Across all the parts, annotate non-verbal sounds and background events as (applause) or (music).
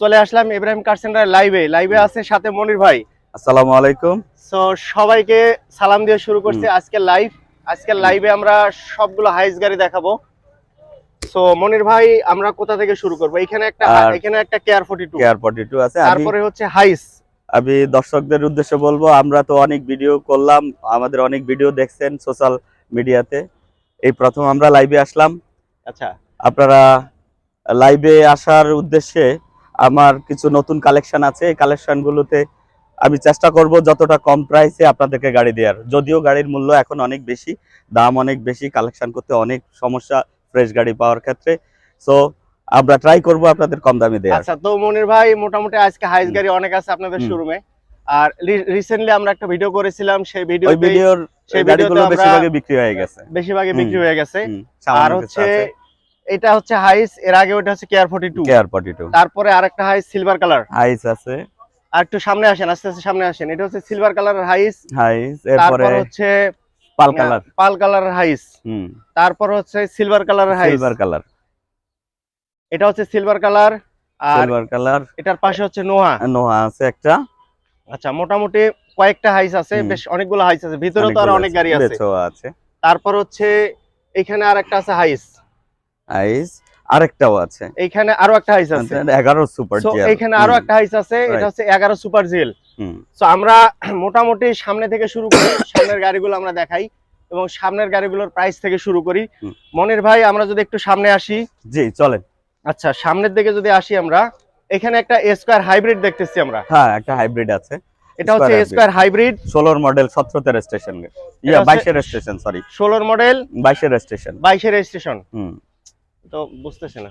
চলে আসলাম Ibrahim car centre লাইভে লাইভে আছে সাথে মনির ভাই। আসসালামু আলাইকুম। সো সবাইকে সালাম দিয়ে শুরু করছি আজকে লাইভ আজকে লাইভে আমরা সবগুলো হাইস গাড়ি দেখাবো। সো মনির ভাই আমরা কোথা থেকে শুরু করব? এখানে একটা এখানে একটা care forty two care forty two আছে তারপরে হচ্ছে হাইস আমি দর্শকদের উদ্দেশ্যে বলব আমরা তো অনেক ভিডিও করলাম আমাদের অনেক ভিডিও দেখছেন সোশ্যাল মিডিয়াতে এই প্রথম আমরা লাইভে আসলাম। আচ্ছা। আপনারা লাইভে আসার উদ্দেশ্যে আমার কিছু নতুন কালেকশন আছে এই কালেকশনগুলোতে আমি চেষ্টা করব যতটা কম প্রাইসে আপনাদেরকে গাড়ি দেওয়ার। যদিও গাড়ির মূল্য এখন অনেক বেশি দাম অনেক বেশি কালেকশন করতে অনেক সমস্যা ফ্রেশ গাড়ি পাওয়ার ক্ষেত্রে। সো আমরা ট্রাই করব আপনাদের কম দামে দেওয়ার। আচ্ছা তো মনির ভাই মোটামুটি আজকে হাইস গাড়ি অনেক আছে আপনাদের শোরুমে আর রিসেন্টলি আমরা একটা ভিডিও করেছিলাম সেই ভিডিও ওই ভিডিওর সেই আমরা- বেশিরভাগই বিক্রি হয়ে গেছে। বেশিরভাগই। বিক্রি হয়ে গেছে। আর হচ্ছে। এটা হচ্ছে হাইস এর আগে ওটা হচ্ছে care forty two care forty two তারপরে আরেকটা হাইস সিলভার কালার হাইস আছে। আর একটু সামনে আসেন আস্তে আস্তে সামনে আসেন। এটা হচ্ছে সিলভার কালারের হাইস হাইস এরপরে হচ্ছে পাল কালার পাল কালারের হাইস হুম। তারপর হচ্ছে সিলভার কালারের হাইস সিলভার কালার এটা হচ্ছে সিলভার কালার আর সিলভার কালার এটার পাশে হচ্ছে নোহা। নোহা আছে একটা। আচ্ছা মোটামুটি কয়েকটা হাইস আছে। বেশ অনেকগুলো হাইস আছে। ভিতরে তো আর অনেক গাড়ি আছে। আছে। তারপর হচ্ছে এখানে আর একটা আছে হাইস হাইস আরেকটাও আছে। এইখানে আরও একটা হাইস আছে। এগারো সুপার So, এইখানে আরও একটা হাইস আছে এটা হচ্ছে এগারো সুপার জিএল হুম। তো আমরা (clears throat) মোটামুটি সামনে থেকে শুরু করি সামনের গাড়িগুলো আমরা দেখাই এবং সামনের গাড়িগুলোর প্রাইস থেকে শুরু করি। মনির ভাই আমরা যদি একটু সামনে আসি। জি চলেন। আচ্ছা সামনের দিকে যদি আসি আমরা এখানে একটা স্কোয়ার হাইব্রিড দেখতেছি আমরা। হ্যাঁ একটা হাইব্রিড আছে। এটা হচ্ছে। স্কোয়ার হাইব্রিড ষোলোর মডেল সতেরোতে স্টেশন ইয়া হচ্ছে- বাইশের স্টেশন সরি ষোলোর মডেল বাইশের স্টেশন বাইশের স্টেশন হুম। তো বুঝতেছি না।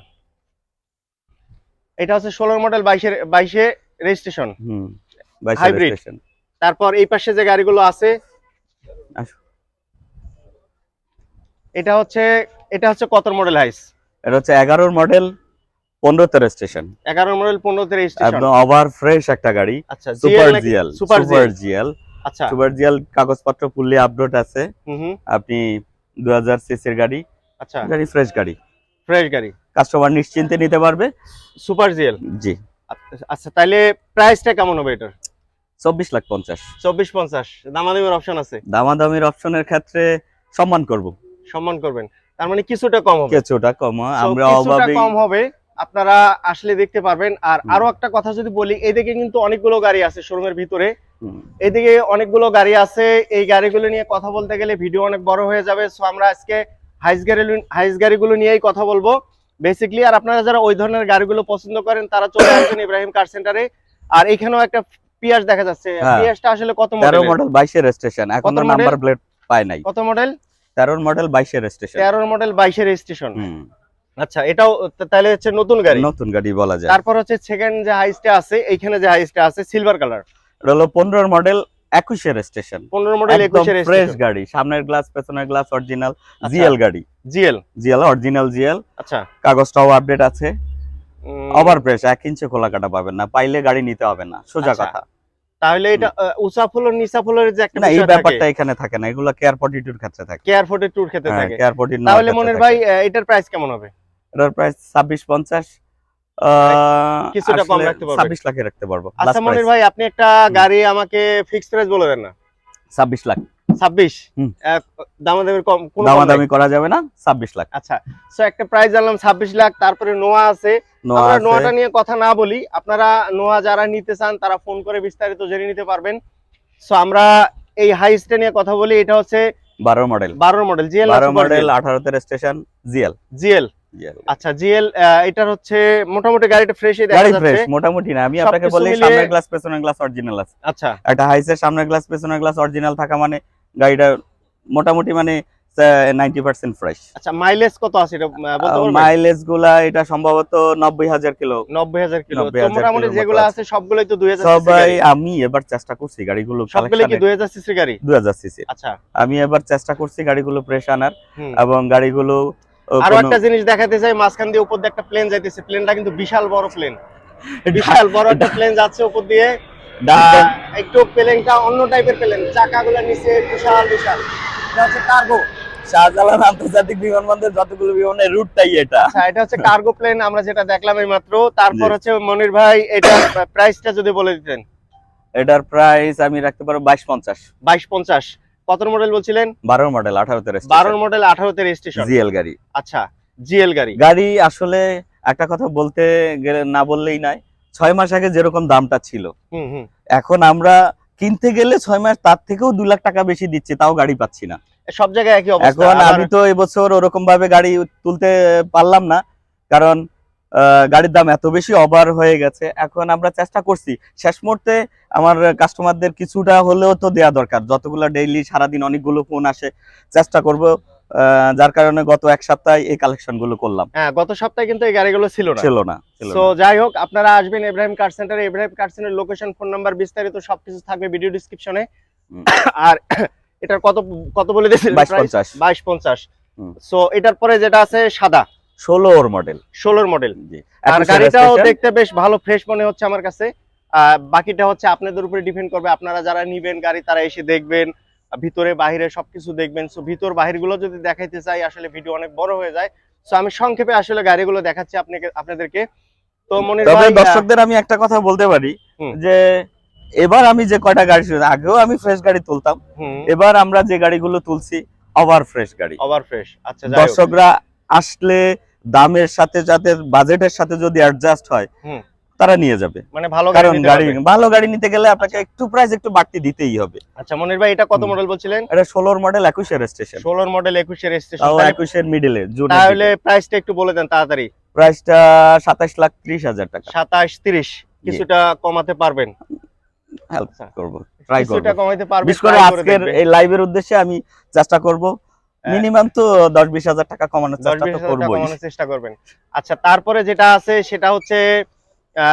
এটা হচ্ছে ষোলোর মডেল বাইশের বাইশে রেজিস্ট্রেশন তারপর এই পাশে যে গাড়িগুলো আছে এটা হচ্ছে এটা হচ্ছে কত মডেল হাইস এটা হচ্ছে এগারোর মডেল পনেরোতে মডেল পনেরোতে রেজিস্ট্রেশন একদম ওভার ফ্রেশ একটা গাড়ি। আচ্ছা সুপার জিএল জিএল আচ্ছা। সুপার জিএল কাগজপত্র ফুললি আপডেট আছে। হুম হুম। আপনি দু হাজার সিসির গাড়ি। আচ্ছা। গাড়ি ফ্রেশ গাড়ি। ফ্রেশ গাড়ি। কাস্টমার নিশ্চিন্তে নিতে পারবে। Super GL. জি। আচ্ছা তাহলে প্রাইসটা কেমন হবে এটার? চব্বিশ লাখ পঞ্চাশ। চব্বিশ পঞ্চাশ। দামাদামির অপশন আছে? দামাদামির অপশনের ক্ষেত্রে সম্মান করব। সম্মান করবেন। তার মানে কিছুটা কম হবে। কিছুটা কম আমরা কিছুটা অভাবে। কম হবে আপনারা আসলে দেখতে পারবেন। আর আরও একটা কথা যদি বলি এদিকে কিন্তু অনেকগুলো গাড়ি আছে শোরুমের ভিতরে। এদিকে অনেকগুলো গাড়ি আছে। এই গাড়িগুলো নিয়ে কথা বলতে গেলে ভিডিও অনেক বড় হয়ে যাবে। সো আমরা আজকে হাইস গাড়ি হাইস গাড়িগুলো নিয়েই কথা বলব। বেসিক্যালি আর আপনারা যারা ওই ধরনের গাড়িগুলো পছন্দ করেন তারা চলে (coughs) আসবেন ইব্রাহিম কার সেন্টারে আর এখানেও একটা পিয়াস দেখা যাচ্ছে। হ্যাঁ। পিয়াসটা আসলে কত মডেল মডেল বাইশের স্টেশন এখন নাম্বার প্লেট পায় নাই। কত মডেল তেরোর মডেল বাইশের স্টেশন তেরোর মডেল বাইশের রেজিস্ট্রেশন হুম। আচ্ছা এটাও তাহলে হচ্ছে নতুন গাড়ি। নতুন গাড়ি বলা যায়। তারপর হচ্ছে সেকেন্ড যে হাইসটা আছে এইখানে যে হাইসটা আছে সিলভার কালার এটা হলো পনেরোর মডেল একুশের স্টেশন। পনেরো মডেল একুশের ফ্রেশ গাড়ি সামনের গ্লাস পেছনের গ্লাস অরিজিনাল আচ্ছা। জিএল গাড়ি। জিএল? GL original GL. আচ্ছা। কাগজটাও আপডেট আছে। ওভার প্রেস এক ইঞ্চি খোলা কাটা পাবেন না। পাইলে গাড়ি নিতে হবে না সোজা আচ্ছা, কথা তাহলে এটা উঁচা ফুলোর নিচা ফুলোর যে একটা না এই ব্যাপারটা এখানে থাকে না এগুলো কেয়ার পটিটুর ক্ষেত্রে থাকে। কেয়ার ফোর্টের ট্যুর খেতে হ্যাঁ থাকে। কেয়ার পটির তাহলে মনের ভাই এটার প্রাইস কেমন হবে? এটার প্রাইস ছাব্বিশ পঞ্চাশ। কিছুটা কম রাখতে পারবে। ছাব্বিশ লাখে রাখতে পারব আচ্ছা মনির ভাই আপনি একটা গাড়ি আমাকে ফিক্স প্রাইস বলে দেন না। ছাব্বিশ লাখ। ছাব্বিশ? হুম। দামাদামির কম কোনো দামাদামি করা যাবে না ছাব্বিশ লাখ। আচ্ছা সো একটা প্রাইস জানলাম ছাব্বিশ লাখ তারপরে নোয়া আছে। আমরা নোয়াটা নিয়ে কথা না বলি আপনারা নোয়া যারা নিতে চান তারা ফোন করে বিস্তারিত জেনে নিতে পারবেন। সো আমরা এই হাইসটা নিয়ে কথা বলি এটা হচ্ছে বারো মডেল। বারোর মডেল জিএল বারো মডেল আঠারোতে স্টেশন জিএল জিএল। জিএল। আচ্ছা জিএল এটার হচ্ছে মোটামুটি গাড়িটা ফ্রেশই দেখা গাড়ি ফ্রেশ মোটামুটি না। আমি আপনাকে বলি সামনের গ্লাস পেছনের গ্লাস অরিজিনাল আছে। আচ্ছা। একটা হাইসের সামনের গ্লাস পেছনের গ্লাস অরিজিনাল থাকা মানে গাড়িটা মোটামুটি মানে নাইনটি পার্সেন্ট ফ্রেশ আচ্ছা মাইলেজ কত আছে এটা বলতে পারবেন? মাইলেজগুলা এটা সম্ভবত নব্বই হাজার কিলো। নব্বই হাজার কিলো। 90,000 তো মোটামুটি যেগুলো আছে। সবগুলোই তো দুই হাজার সবাই আমি এবার চেষ্টা করছি গাড়িগুলো সবগুলো কি দুই হাজার সিসি গাড়ি? দুই হাজার সিসি আচ্ছা। আমি এবার চেষ্টা করছি গাড়িগুলো ফ্রেশ আনার এবং গাড়িগুলো আরও একটা জিনিস দেখাতে চাই মাঝখান দিয়ে উপর দিয়ে একটা প্লেন যাইতেছে। প্লেনটা কিন্তু বিশাল বড় প্লেন বিশাল বড় একটা প্লেন যাচ্ছে উপর দিয়ে। একটু প্লেনটা অন্য টাইপের প্লেন চাকাগুলো নিচে বিশাল বিশাল। এটা হচ্ছে কার্গো শাহজালাল আন্তর্জাতিক বিমানবন্দর যতগুলো বিমানের রুটটাই এটা। আচ্ছা এটা হচ্ছে কার্গো প্লেন আমরা যেটা দেখলাম এই মাত্র তারপর হচ্ছে মনির ভাই এটা প্রাইসটা যদি বলে দিতেন। এটার প্রাইস আমি রাখতে পারব বাইশ পঞ্চাশ। বাইশ পঞ্চাশ। কত মডেল বলছিলেন? বারো মডেল আঠারোতে বারোর মডেল আঠারোতে রেজিস্ট্রেশন জিএল গাড়ি। আচ্ছা জিএল গাড়ি। গাড়ি আসলে একটা কথা বলতে গেলে না বললেই নয় ছয় মাস আগে যেরকম দামটা ছিল এখন আমরা কিনতে গেলে ছয় মাস তার থেকেও দু লাখ টাকা বেশি দিচ্ছি তাও গাড়ি পাচ্ছি না। সব জায়গায় একই অবস্থা এখন আমি তো এবছর ওরকম ভাবে গাড়ি তুলতে পারলাম না কারণ গাড়ির দাম এত বেশি ওভার হয়ে গেছে। এখন আমরা চেষ্টা করছি। শেষ মুহূর্তে আমার কাস্টমারদের কিছুটা হলেও তো দেয়া দরকার। যতগুলো ডেইলি সারাদিন অনেকগুলো ফোন আসে চেষ্টা করব যার কারণে গত এক সপ্তাহে এই কালেকশনগুলো করলাম। হ্যাঁ গত সপ্তাহে কিন্তু এই গাড়িগুলো ছিল না। ছিল না তো যাই হোক আপনারা আসবেন ইব্রাহিম কার সেন্টারে ইব্রাহিম কার সেন্টারের লোকেশন ফোন নাম্বার বিস্তারিত সবকিছু থাকবে ভিডিও ডিসক্রিপশনে আর এটার কত কত বলে দিয়েছিলেন বাইশ পঞ্চাশ। বাইশ পঞ্চাশ। হুম। সো এটার পরে যেটা আছে সাদা। ষোলো ওর মডেল ষোলোর মডেল আর গাড়িটাও দেখতে বেশ ভালো ফ্রেশ মনে হচ্ছে আমার কাছে। বাকিটা হচ্ছে আপনাদের উপরে ডিপেন্ড করবে। আপনারা যারা নিবেন গাড়ি তারা এসে দেখবেন। ভিতরে বাহিরে সবকিছু দেখবেন। সো ভিতর বাহিরগুলো যদি দেখাইতে চাই আসলে ভিডিও অনেক বড় হয়ে যায়। সো আমি সংক্ষেপে আসলে গাড়িগুলো দেখাচ্ছি আপনাকে আপনাদেরকে। তো মনে তবে দর্শকদের আমি একটা কথা বলতে পারি যে এবার আমি যে কয়টা গাড়ি আগেও আমি ফ্রেশ গাড়ি তুলতাম। এবার আমরা যে গাড়িগুলো তুলছি ওভার ফ্রেশ গাড়ি ওভার ফ্রেশ আচ্ছা দর্শকরা আসলে দামের সাথে সাথে বাজেটের সাথে যদি অ্যাডজাস্ট হয় তারা নিয়ে যাবে। মানে ভালো গাড়ি কারণ গাড়ি ভালো গাড়ি নিতে গেলে আপনাকে একটু প্রাইস একটু বাড়তি দিতেই হবে। আচ্ছা মনির ভাই এটা কত মডেল বলছিলেন? এটা ষোলোর মডেল একুশের স্টেশন ষোলোর মডেল একুশের তাও স্টেশন একুশের মিডিলে জুন তাহলে প্রাইসটা একটু বলে দেন তাড়াতাড়ি। প্রাইসটা সাতাশ লাখ ত্রিশ হাজার টাকা। সাতাশ তিরিশ কিছুটা কমাতে পারবেন। হেল্প আচ্ছা। করব ট্রাই করব। কিছুটা কমাইতে পারবেন বিশেষ করে আজকের এই লাইভের উদ্দেশ্যে আমি চেষ্টা করব। মিনিমাম তো দশ বিশ হাজার টাকা কমানোর চেষ্টা তো কমানোর চেষ্টা করবেন। আচ্ছা তারপরে যেটা আছে সেটা হচ্ছে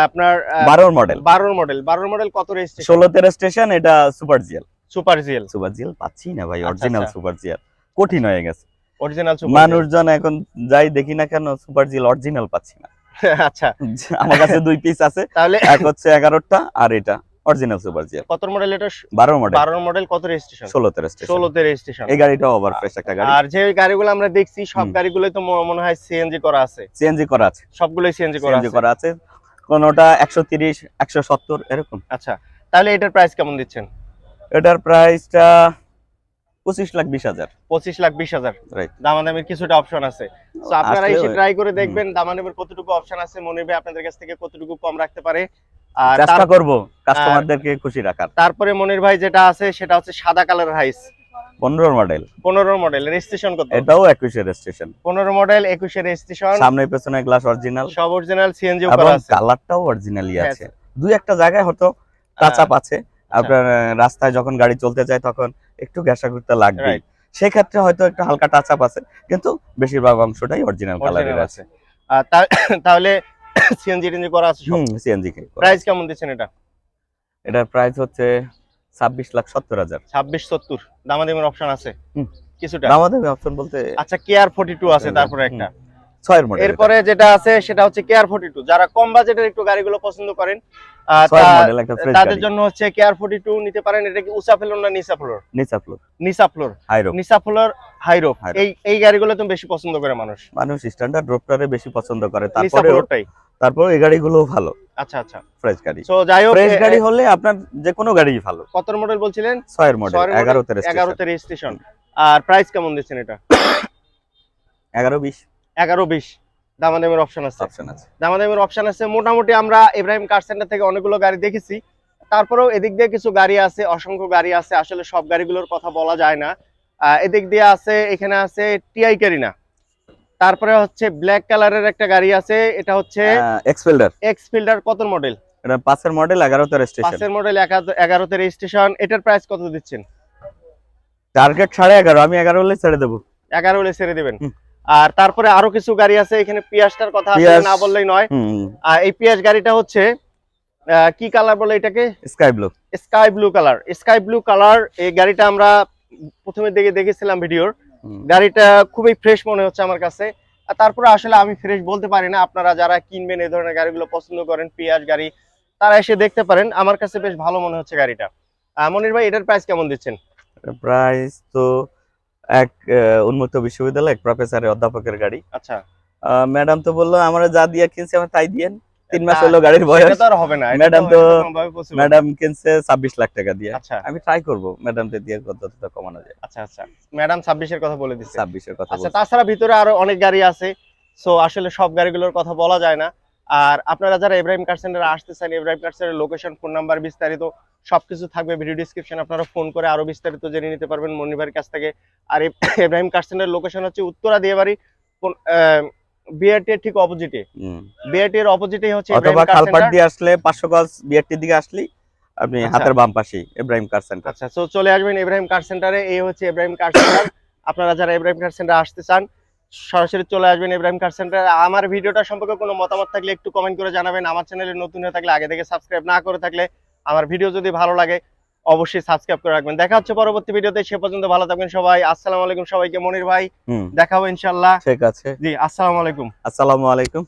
আপনার বারোর মডেল বারোর মডেল বারোর মডেল কত রেজিস্ট্রেশন ষোলো তেরো স্টেশন এটা super GL super GL super GL পাচ্ছি না ভাই অরিজিনাল। সুপার জিএল কঠিন হয়ে গেছে। অরিজিনাল সুপার মানুষজন এখন যাই দেখি না কেন সুপার জিএল অরিজিনাল পাচ্ছি না। (laughs) আচ্ছা। আমার কাছে দুই পিস আছে। তাহলে এক হচ্ছে এগারোটা আর এটা। অরিজিনাল সুপার কত মডেল এটা? বারো মডেল বারোর মডেল কত রেজিস্ট্রেশন ষোলো তেরো স্টেশন ষোলোতে রেজিস্ট্রেশন এই গাড়িটা ওভার ফ্রেশ একটা গাড়ি। আর যে গাড়িগুলো আমরা দেখছি সব তো মনে হয় সিএনজি করা আছে। সিএনজি করা আছে। সবগুলোই সিএনজি করা সিএনজি করা আছে। কোনটা একশো তিরিশ একশো সত্তর এরকম। আচ্ছা তাহলে এটার প্রাইস কেমন দিচ্ছেন? এটার প্রাইসটা পঁচিশ লাখ বিশ হাজার। পঁচিশ লাখ বিশ হাজার। Right. দামাদামির কিছুটা অপশন আছে। তো আপনারা এসে ট্রাই করে দেখবেন দামাদামির কতটুকু অপশন আছে মনে হবে আপনাদের কাছ থেকে কতটুকু কম রাখতে পারে। আর চেষ্টা করব কাস্টমারদেরকে খুশি রাখার। তারপরে মনির ভাই যেটা আছে সেটা হচ্ছে সাদা কালার হাইস পনেরো মডেল পনেরো মডেল রেজিস্ট্রেশন কত? এটাও একুশের স্টেশন পনেরো মডেল একুশে রেজিস্ট্রেশন সামনে পেছনে গ্লাস অরিজিনাল সব অরিজিনাল সিএনজি করা আছে। কালারটাও অরিজিনালি আছে। দুই একটা জায়গায় হয়তো টাচআপ আছে। আপনার রাস্তায় যখন গাড়ি চলতে যায় তখন একটু ঘেঁষা ঘুরতে লাগবে Right. সেক্ষেত্রে হয়তো একটু হালকা টাচ আপ আছে কিন্তু বেশিরভাগ অংশটাই অরিজিনাল কালারের আছে। তাহলে সিএনজি টেনজি করা আছে সব? হুম সিএনজি প্রাইস কেমন দিচ্ছেন এটা? এটার প্রাইস হচ্ছে ছাব্বিশ লাখ সত্তর হাজার। ছাব্বিশ সত্তর। দামাদামির অপশন আছে? হুম। কিছুটা? আমাদের অপশন বলতে আচ্ছা কেয়ার ফোর্টি টু আছে তারপরে একটা। ছয়ের মডেল এরপরে যেটা আছে সেটা হচ্ছে কেয়ার ফোর্টি টু যারা কম বাজেটের একটু গাড়িগুলো পছন্দ করেন তা- তাদের জন্য হচ্ছে কেয়ার ফোর্টি টু নিতে পারেন। এটা কি উষা ফ্লোর না নিসা ফ্লোর নিচা ফ্লোর নিসা ফ্লোর হাইরো নিসা ফ্লোর হাইরো। এই এই গাড়িগুলো তো বেশি পছন্দ করে মানুষ। মানুষ স্ট্যান্ডার্ড রোপটারে বেশি পছন্দ করে। তারপরে ফ্লোরটাই তারপর এই গাড়িগুলো ভালো। আচ্ছা আচ্ছা। ফ্রেশ গাড়ি। তো যাই হোক ফ্রেশ গাড়ি হলে আপনার যে কোনো গাড়ি ভালো। কত মডেল বলছিলেন? ছয়ের মডেল ছয়ের model, এগারোতে এগারোতে রেজিস্ট্রেশন আর প্রাইস কেমন দিচ্ছেন এটা? এগারো বিশ। এগারো বিশ দামাদামের অপশন আছে। অপশন আছে। দামাদামের অপশন আছে। মোটামুটি আমরা ইব্রাহিম কার সেন্টার থেকে অনেকগুলো গাড়ি দেখেছি। তারপরেও এদিক দিয়ে কিছু গাড়ি আছে অসংখ্য গাড়ি আছে। আসলে সব গাড়িগুলোর কথা বলা যায় না। এদিক দিয়ে আছে এখানে আছে টিআই ক্যারিনা তারপরে হচ্ছে ব্ল্যাক কালারের একটা গাড়ি আছে। এটা হচ্ছে এক্সপেল্ডার এক্স ফিল্ডার কত মডেল এটা পাঁচের মডেল এগারোতে স্টেশন পাঁচের মডেল এগারোতে রেজিস্ট্রেশন এটার প্রাইস কত দিচ্ছেন? টার্গেট সাড়ে এগারো আমি এগারো হলে ছেড়ে দেবো। এগারো হলে ছেড়ে দিবেন। আর তারপরে আরও কিছু গাড়ি আছে এখানে পিয়াসটার কথা না বললেই নয়। আর এই পিয়াস গাড়িটা হচ্ছে কি কালার বলে এটাকে? Sky blue sky blue colour sky blue colour এই গাড়িটা আমরা প্রথমে দেখে দেখেছিলাম ভিডিওর গাড়িটা খুবই ফ্রেশ মনে হচ্ছে আমার কাছে। আর তারপরে আসলে আমি ফ্রেশ বলতে পারি না আপনারা যারা কিনবেন এই ধরনের গাড়িগুলো পছন্দ করেন পিয়াজ গাড়ি তারা এসে দেখতে পারেন। আমার কাছে বেশ ভালো মনে হচ্ছে গাড়িটা। মনির ভাই এটার প্রাইস কেমন দিচ্ছেন? প্রাইস তো এক উন্মুক্ত বিশ্ববিদ্যালয় এক প্রফেসরের অধ্যাপকের গাড়ি। আচ্ছা। ম্যাডাম তো বলল আমরা যা দিয়ে কিনছি আমার তাই দিয়েন। তিন মাস হলো গাড়ির বয়স। এটা তো আর হবে না ম্যাডাম তো-। ম্যাডাম কিনছে ছাব্বিশ লাখ টাকা দিয়ে। আচ্ছা। আমি ট্রাই করব ম্যাডামকে দিয়ে যতটা কমানো যায়। আচ্ছা আচ্ছা। ম্যাডাম ছাব্বিশের কথা বলে দিচ্ছে ছাব্বিশের কথা আচ্ছা তাছাড়া ভিতরে আরও অনেক গাড়ি আছে। সো আসলে সব গাড়িগুলোর কথা বলা যায় না। আর আপনারা যারা ইব্রাহিম কার সেন্টারে আসতে চান ইব্রাহিম কার সেন্টারের লোকেশন ফোন নাম্বার বিস্তারিত সবকিছু থাকবে ভিডিও ডিসক্রিপশন আপনারা ফোন করে আরও বিস্তারিত জেনে নিতে পারবেন মনিভাইয়ের কাছ থেকে। আর ইব্রাহিম কার সেন্টারের লোকেশন হচ্ছে উত্তরা দিয়াবাড়ি বিআরটি ঠিক অপোজিটে। বিআরটি এর অপোজিটেই হচ্ছে অথবা খালপাট দিয়ে আসলে পাঁচশো গজ বিআরটির দিকে আসলেই আপনি আচ্ছা। হাতের বাম পাশেই ইব্রাহিম কার সেন্টার আচ্ছা সো চলে আসবেন ইব্রাহিম কার সেন্টারে এই হচ্ছে ইব্রাহিম কার সেন্টার আপনারা যারা ইব্রাহিম কার সেন্টার আসতে চান সরাসরি চলে আসবেন ইব্রাহিম কার সেন্টার আমার ভিডিওটা সম্পর্কে কোনো মতামত থাকলে একটু কমেন্ট করে জানাবেন। আমার চ্যানেলে নতুন হয়ে থাকলে আগে থেকে সাবস্ক্রাইব না করে থাকলে আমার ভিডিও যদি ভালো লাগে অবশ্যই সাবস্ক্রাইব করে রাখবেন। দেখা হচ্ছে পরবর্তী ভিডিওতে। সে পর্যন্ত ভালো থাকবেন সবাই। আসসালামু আলাইকুম সবাইকে। মনির ভাই দেখা হবে ইনশাল্লাহ ঠিক আছে। জি আসসালামু আলাইকুম। আসসালামু আলাইকুম।